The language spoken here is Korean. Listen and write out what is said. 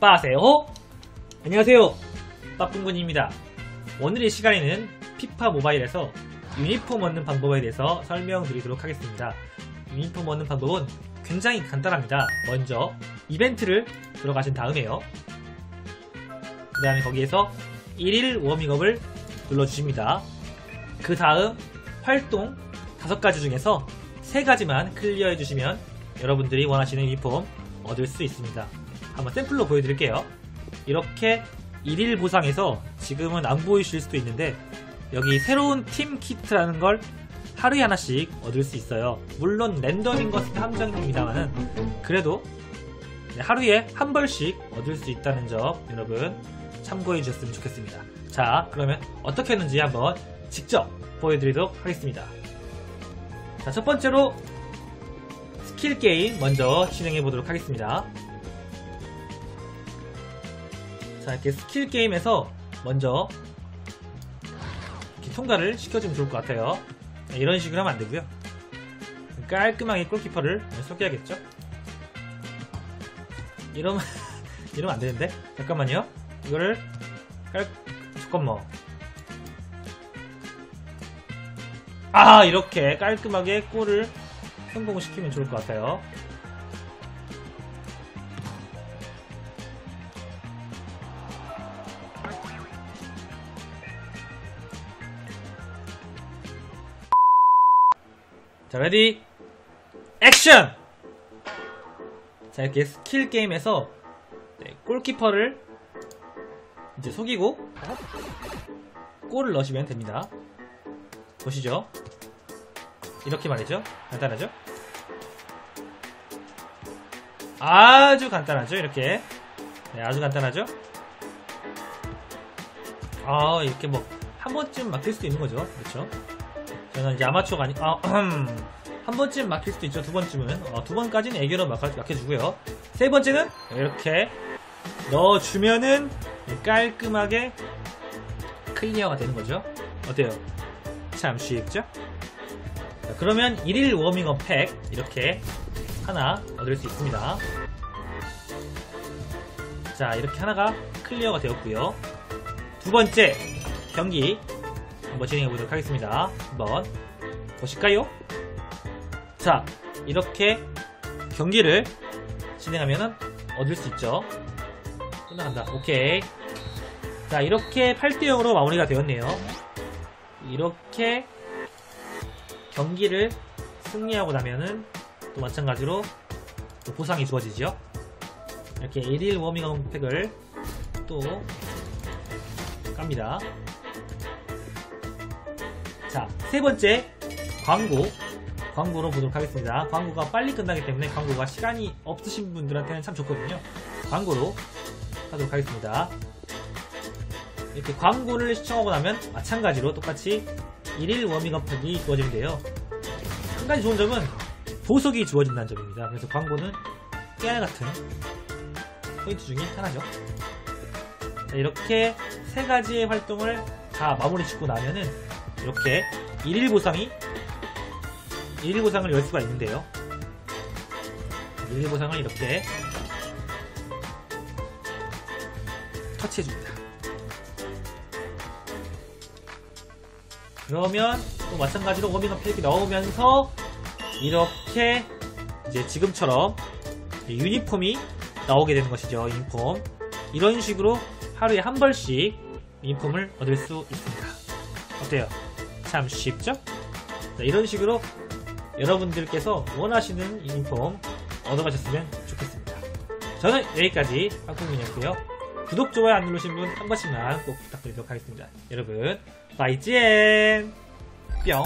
빠세요. 안녕하세요. 빠pun군입니다. 오늘의 시간에는 피파 모바일에서 유니폼 얻는 방법에 대해서 설명드리도록 하겠습니다. 유니폼 얻는 방법은 굉장히 간단합니다. 먼저 이벤트를 들어가신 다음에요. 그 다음에 거기에서 1일 워밍업을 눌러주십니다. 그 다음 활동 5가지 중에서 3가지만 클리어해 주시면 여러분들이 원하시는 유니폼 얻을 수 있습니다. 한번 샘플로 보여드릴게요. 이렇게 1일 보상에서 지금은 안 보이실 수도 있는데 여기 새로운 팀 키트라는 걸 하루에 하나씩 얻을 수 있어요. 물론 랜덤인 것은 함정입니다만은 그래도 네, 하루에 한 벌씩 얻을 수 있다는 점 여러분 참고해 주셨으면 좋겠습니다. 자, 그러면 어떻게 했는지 한번 직접 보여드리도록 하겠습니다. 자, 첫 번째로 스킬 게임 먼저 진행해 보도록 하겠습니다. 자, 이렇게 스킬 게임에서 먼저 통과를 시켜주면 좋을 것 같아요. 네, 이런 식으로 하면 안 되고요. 깔끔하게 골키퍼를 속여야겠죠? 이러면 이러면 안 되는데 잠깐만요. 이거를 깔 잠깐만. 아 이렇게 깔끔하게 골을 성공시키면 좋을 것 같아요. 자, 레디, 액션! 자, 이렇게 스킬 게임에서 네, 골키퍼를 이제 속이고 골을 넣으시면 됩니다. 보시죠. 이렇게 말이죠. 간단하죠? 아주 간단하죠, 이렇게. 네, 아주 간단하죠? 아, 이렇게 뭐, 한 번쯤 막힐 수도 있는 거죠. 그렇죠? 저는 이제 아마추어가 아니, 아, 한 번쯤 막힐 수도 있죠. 두 번쯤은. 어, 두 번까지는 애교로 막, 막혀주고요. 세 번째는 이렇게 넣어주면은 깔끔하게 클리어가 되는 거죠. 어때요? 참 쉽죠? 자, 그러면 1일 워밍업 팩 이렇게 하나 얻을 수 있습니다. 자, 이렇게 하나가 클리어가 되었고요. 두 번째 경기 한번 진행해 보도록 하겠습니다. 한번 보실까요? 자, 이렇게 경기를 진행하면 얻을 수 있죠. 끝나간다. 오케이. 자, 이렇게 8대0으로 마무리가 되었네요. 이렇게 경기를 승리하고 나면은 또 마찬가지로 또 보상이 주어지죠. 이렇게 1일 워밍업 팩을 또 깝니다. 자, 세 번째 광고. 광고로 보도록 하겠습니다. 광고가 빨리 끝나기 때문에 광고가 시간이 없으신 분들한테는 참 좋거든요. 광고로 하도록 하겠습니다. 이렇게 광고를 시청하고 나면 마찬가지로 똑같이 1일 워밍업 팩이 주어지는데요. 한 가지 좋은 점은 보석이 주어진다는 점입니다. 그래서 광고는 깨알 같은 포인트 중에 하나죠. 자, 이렇게 세 가지의 활동을 다 마무리 짓고 나면은 이렇게 1일 보상이 1일 보상을 열 수가 있는데요. 1일 보상을 이렇게 터치해줍니다. 그러면 또 마찬가지로 워밍업 팩이 넣으면서 이렇게 이제 지금처럼 유니폼이 나오게 되는 것이죠. 유니폼. 이런 식으로 하루에 한 벌씩 유니폼을 얻을 수 있습니다. 어때요? 참 쉽죠? 자, 이런 식으로 여러분들께서 원하시는 유니폼 얻어가셨으면 좋겠습니다. 저는 여기까지 황콩민이었고요. 구독, 좋아요 안 누르신 분 한 번씩만 꼭 부탁드리도록 하겠습니다. 여러분, 바이젠! 뿅!